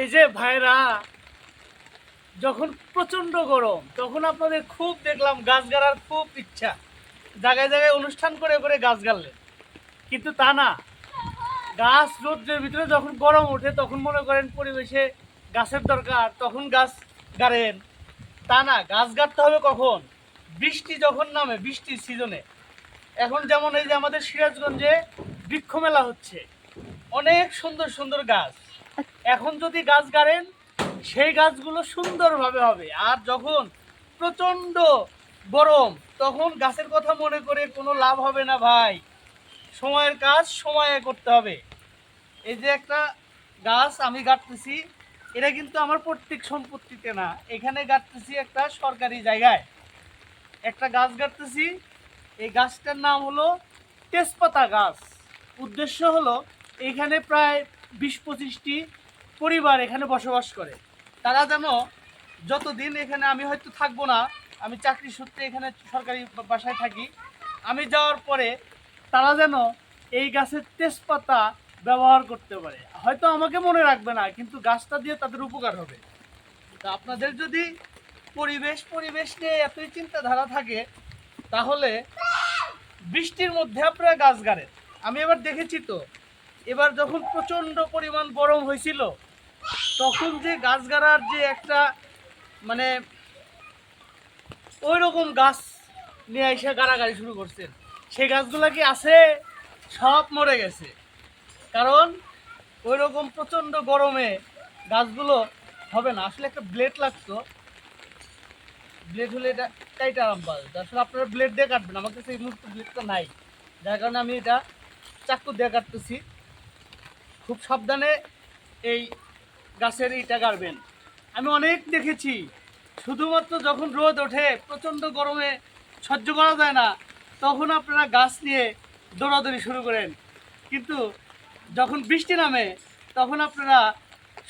এই যে ভাইরা, যখন প্রচণ্ড গরম, তখন আপনাদের খুব দেখলাম গাছ গাড়ার খুব ইচ্ছা। জায়গায় জায়গায় অনুষ্ঠান করে করে গাছ গাড়লেন। কিন্তু তা না। গাছ রৌদ্রের ভিতরে যখন গরম ওঠে, তখন মনে করেন পরিবেশে গাছের দরকার, তখন গাছ গাড়েন। তা না, গাছ গাড়তে হবে কখন? বৃষ্টি যখন নামে, বৃষ্টির সিজনে। এখন যেমন এই যে আমাদের সিরাজগঞ্জে বৃক্ষ মেলা হচ্ছে। অনেক সুন্দর সুন্দর গাছ। এখন যদি গাছ গাড়েন, সেই গাছগুলো সুন্দরভাবে হবে। আর যখন প্রচণ্ড গরম, তখন গাছের কথা মনে করে কোনো লাভ হবে না ভাই। সময়ের কাজ, সময়ে করতে হবে। এই যে একটা গাছ আমি গাঁটতেছি, এটা কিন্তু আমার প্রত্যেক সম্পত্তিতে না। এখানে গাঁটতেছি একটা সরকারি জায়গায়। একটা গাছ গাঁটতেছি, এই গাছটার নাম হলো তেজপাতা গাছ। উদ্দেশ্য হলো, এখানে প্রায় বিশ পঁচিশটি পরিবার এখানে বসবাস করে। তারা যেন যতদিন এখানে আমি হয়তো থাকব না, আমি চাকরি সূত্রে এখানে সরকারি বাসায় থাকি, আমি যাওয়ার পরে তারা যেন এই গাছের তেজপাতা ব্যবহার করতে পারে। হয়তো আমাকে মনে রাখবে না, কিন্তু গাছটা দিয়ে তাদের উপকার হবে। তা আপনাদের যদি পরিবেশ পরিবেশ নিয়ে এতই চিন্তাধারা থাকে, তাহলে বৃষ্টির মধ্যে আপনারা গাছ গাড়েন। আমি এবার দেখেছি তো এবার যখন প্রচণ্ড পরিমাণ গরম হয়েছিল, তখন যে গাছ গাড়ার যে একটা মানে ওই রকম গাছ নিয়ে এসে গাড়াগাড়ি শুরু করছেন। সেই গাছগুলো কি আছে? সব মরে গেছে। কারণ ওই রকম প্রচণ্ড গরমে গাছগুলো হবে না। আসলে একটা ব্লেড লাগতো। ব্লেড হলে এটা টাইট আরাম পাওয়া। আসলে আপনারা ব্লেড দিয়ে কাটবেন। আমার কাছে এই মুহূর্তে ব্লেডটা নাই। যার কারণে আমি এটা চাকু দিয়ে কাটতেছি। খুব সাবধানে এই গাছের ইটা গাড়বেন। আমি অনেক দেখেছি, শুধুমাত্র যখন রোদ ওঠে, প্রচণ্ড গরমে সহ্য করা যায় না, তখন আপনারা গাছ নিয়ে দৌড়াদৌড়ি শুরু করেন। কিন্তু যখন বৃষ্টি নামে, তখন আপনারা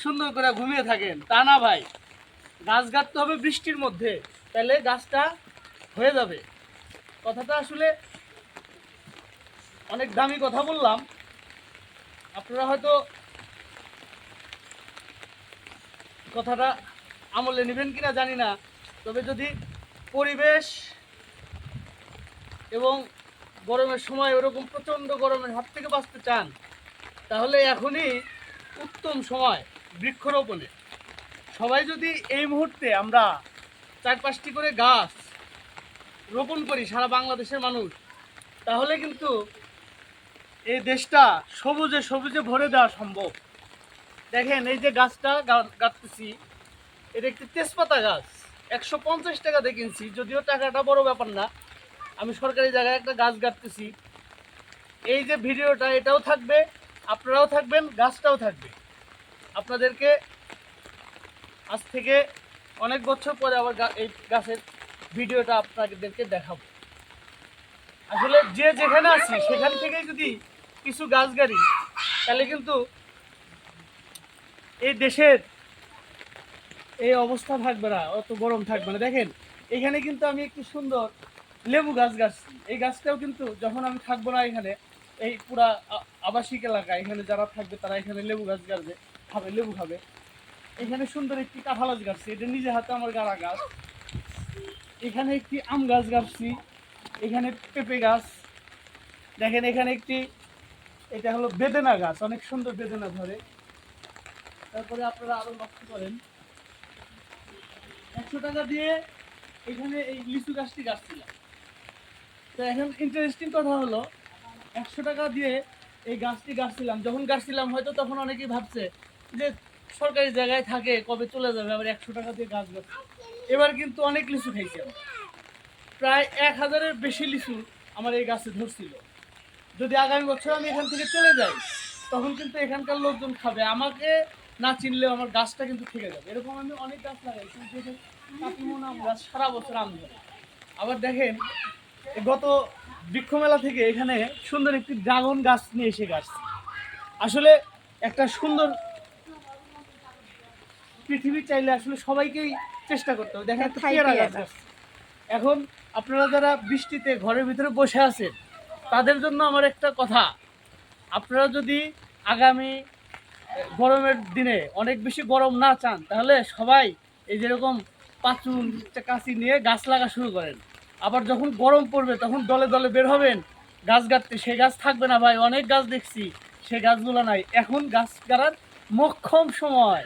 সুন্দর করে ঘুমিয়ে থাকেন। তা না ভাই, গাছ গাড়তে হবে বৃষ্টির মধ্যে, তাহলে গাছটা হয়ে যাবে। কথাটা আসলে অনেক দামি কথা বললাম আপনারা হয়তো কথাটা আমলে নেবেন কিনা জানি না, তবে যদি পরিবেশ এবং গরমের সময় ওরকম প্রচণ্ড গরমের হাত থেকে বাঁচতে চান, তাহলে এখনই উত্তম সময় বৃক্ষরোপণে। সবাই যদি এই মুহূর্তে আমরা চার পাঁচটি করে গাছ রোপণ করি, সারা বাংলাদেশের মানুষ, তাহলে কিন্তু এই দেশটা সবুজে সবুজে ভরে দেওয়া সম্ভব। দেখেন এই যে গাছটা গা- গাঁথতেছি, এটা একটি তেজপাতা গাছ। একশো পঞ্চাশ টাকা কিনছি, যদিও টাকাটা বড় ব্যাপার না। আমি সরকারি জায়গায় একটা গাছ গাঁথতেছি। এই যে ভিডিওটা, এটাও থাকবে, আপনারাও থাকবেন, গাছটাও থাকবে। আপনাদেরকে আজ থেকে অনেক বছর পরে আবার এই গাছের ভিডিওটা আপনাদেরকে দেখাবো। আসলে যে যেখানে আছি, সেখান থেকেই যদি কিছু গাছ গাড়ি তাহলে কিন্তু এই দেশের এই অবস্থা থাকবে না, অত গরম থাকবে না। দেখেন, এখানে কিন্তু আমি একটু সুন্দর লেবু গাছ গাছছি। এই গাছটাও কিন্তু যখন আমি থাকব না এখানে, এই পুরা আবাসিক এলাকা, এখানে যারা থাকবে তারা এখানে লেবু গাছ গাছবে খাবে, লেবু খাবে। এখানে সুন্দর একটি কাঁঠাল গাছ গাছছি, এটা নিজে হাতে আমার গাড়া গাছ। এখানে একটি আম গাছ গাছছি, এখানে পেঁপে গাছ। দেখেন, এখানে একটি এটা হলো বেদেনা গাছ, অনেক সুন্দর বেদেনা ধরে। তারপরে আপনারা আরও লক্ষ্য করেন। একশো টাকা দিয়ে এখানে এই লিচু গাছটি গাছ গাছছিলাম তো এখন ইন্টারেস্টিং কথা হলো, একশো টাকা দিয়ে এই গাছটি গাছছিলাম। যখন গাছছিলাম, হয়তো তখন অনেকেই ভাবছে যে সরকারি জায়গায় থাকে, কবে চলে যাবে, আবার একশো টাকা দিয়ে গাছ গাছ। এবার কিন্তু অনেক লিচু খাইছি প্রায় এক হাজারের বেশি লিচু আমার এই গাছে ধরছিল। যদি আগামী বছর আমি এখান থেকে চলে যাই তখন কিন্তু এখানকার লোকজন খাবে। আমাকে না চিনলেও আমার গাছটা কিন্তু থেকে যাবে। এরকম আমি অনেক গাছ লাগাইছি দেখেন কাকিমন আম গাছ সারা বছর আম ধরে। আবার দেখেন গত বৃক্ষমেলা থেকে এখানে সুন্দর একটি ড্রাগন গাছ নিয়ে এসে গাছ। আসলে একটা সুন্দর পৃথিবী চাইলে আসলে সবাইকেই চেষ্টা করতে হবে। দেখেন একটা গাছ পেয়ারা। গাছ। এখন আপনারা যারা বৃষ্টিতে ঘরের ভিতরে বসে আছেন তাদের জন্য আমার একটা কথা। আপনারা যদি আগামী গরমের দিনে অনেক বেশি গরম না চান, তাহলে সবাই এই যেরকম পাচুন কাঁচি নিয়ে গাছ লাগা শুরু করেন। আবার যখন গরম পড়বে, তখন দলে দলে বের হবেন, গাছ গাড়তে সেই গাছ থাকবে না ভাই, অনেক গাছ দেখছি সেই গাছগুলো নাই। এখন গাছ গাড়ার মক্ষম সময়।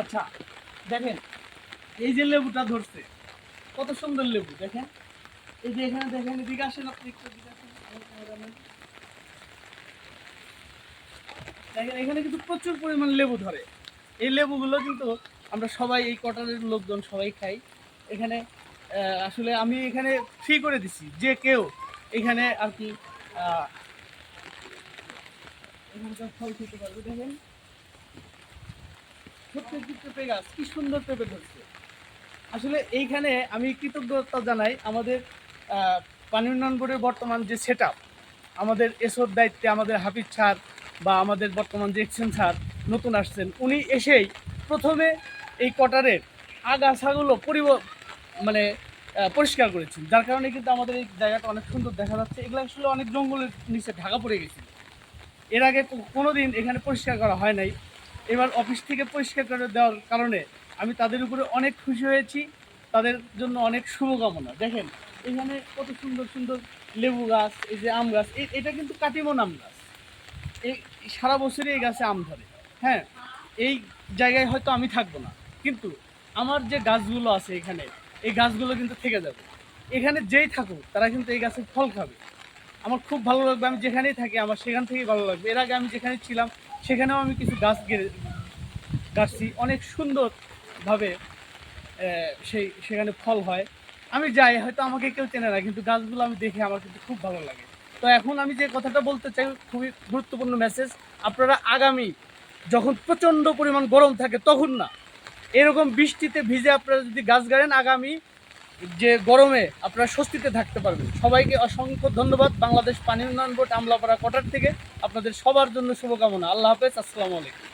আচ্ছা দেখেন, এই যে লেবুটা ধরছে, কত সুন্দর লেবু, দেখেন। এখানে দেখেন, এদিকে এখানে কিন্তু প্রচুর পরিমাণ লেবু ধরে। এই লেবুগুলো কিন্তু আমরা সবাই, এই কোয়ার্টারের লোকজন সবাই খাই। এখানে আসলে আমি এখানে ফ্রি করে দিছি, যে কেউ এখানে আর কি এখানকার ফল কি সুন্দর পেঁপে ধরছে। আসলে এইখানে আমি কৃতজ্ঞতা জানাই আমাদের পানি উন্নয়ন বোর্ডের বর্তমান যে সেট আমাদের এসোর দায়িত্বে আমাদের হাফিজ স্যার বা আমাদের বর্তমান যে এক্সেন স্যার নতুন আসছেন, উনি এসেই প্রথমে এই কটারের আগাছাগুলো পরিব মানে পরিষ্কার করেছেন। যার কারণে কিন্তু আমাদের এই জায়গাটা অনেক সুন্দর দেখা যাচ্ছে। এগুলো আসলে অনেক জঙ্গলের নিচে ঢাকা পড়ে গেছে। এর আগে কোনো দিন এখানে পরিষ্কার করা হয় নাই। এবার অফিস থেকে পরিষ্কার করে দেওয়ার কারণে আমি তাদের উপরে অনেক খুশি হয়েছি। তাদের জন্য অনেক শুভকামনা। দেখেন, এখানে কত সুন্দর সুন্দর লেবু গাছ, এই যে আম গাছ এটা কিন্তু কাটিমন আম গাছ। এই সারা বছরই এই গাছে আম ধরে। হ্যাঁ এই জায়গায় হয়তো আমি থাকব না। কিন্তু আমার যে গাছগুলো আছে এখানে, এই গাছগুলো কিন্তু থেকে যাবে। এখানে যেই থাকুক, তারা কিন্তু এই গাছের ফল খাবে। আমার খুব ভালো লাগবে, আমি যেখানেই থাকি, আমার সেখান থেকেই ভালো লাগবে। এর আগে আমি যেখানে ছিলাম, সেখানেও আমি কিছু গাছ গেড়ে গাছছি অনেক সুন্দরভাবে সেই, সেখানে ফল হয়। আমি যাই, হয়তো আমাকে কেউ চেনে না, কিন্তু গাছগুলো আমি দেখে আমার কিন্তু খুব ভালো লাগে। তো এখন আমি যে কথাটা বলতে চাই, খুবই গুরুত্বপূর্ণ মেসেজ আপনারা আগামী যখন প্রচণ্ড পরিমাণ গরম থাকে তখন না, এরকম বৃষ্টিতে ভিজে আপনারা যদি গাছ গাড়েন, আগামী যে গরমে আপনারা স্বস্তিতে থাকতে পারবেন। সবাইকে অসংখ্য ধন্যবাদ। বাংলাদেশ পানি উন্নয়ন বোর্ড আমলাপাড়া কোটার থেকে। আপনাদের সবার জন্য শুভকামনা। আল্লাহ হাফেজ। আসসালামু আলাইকুম।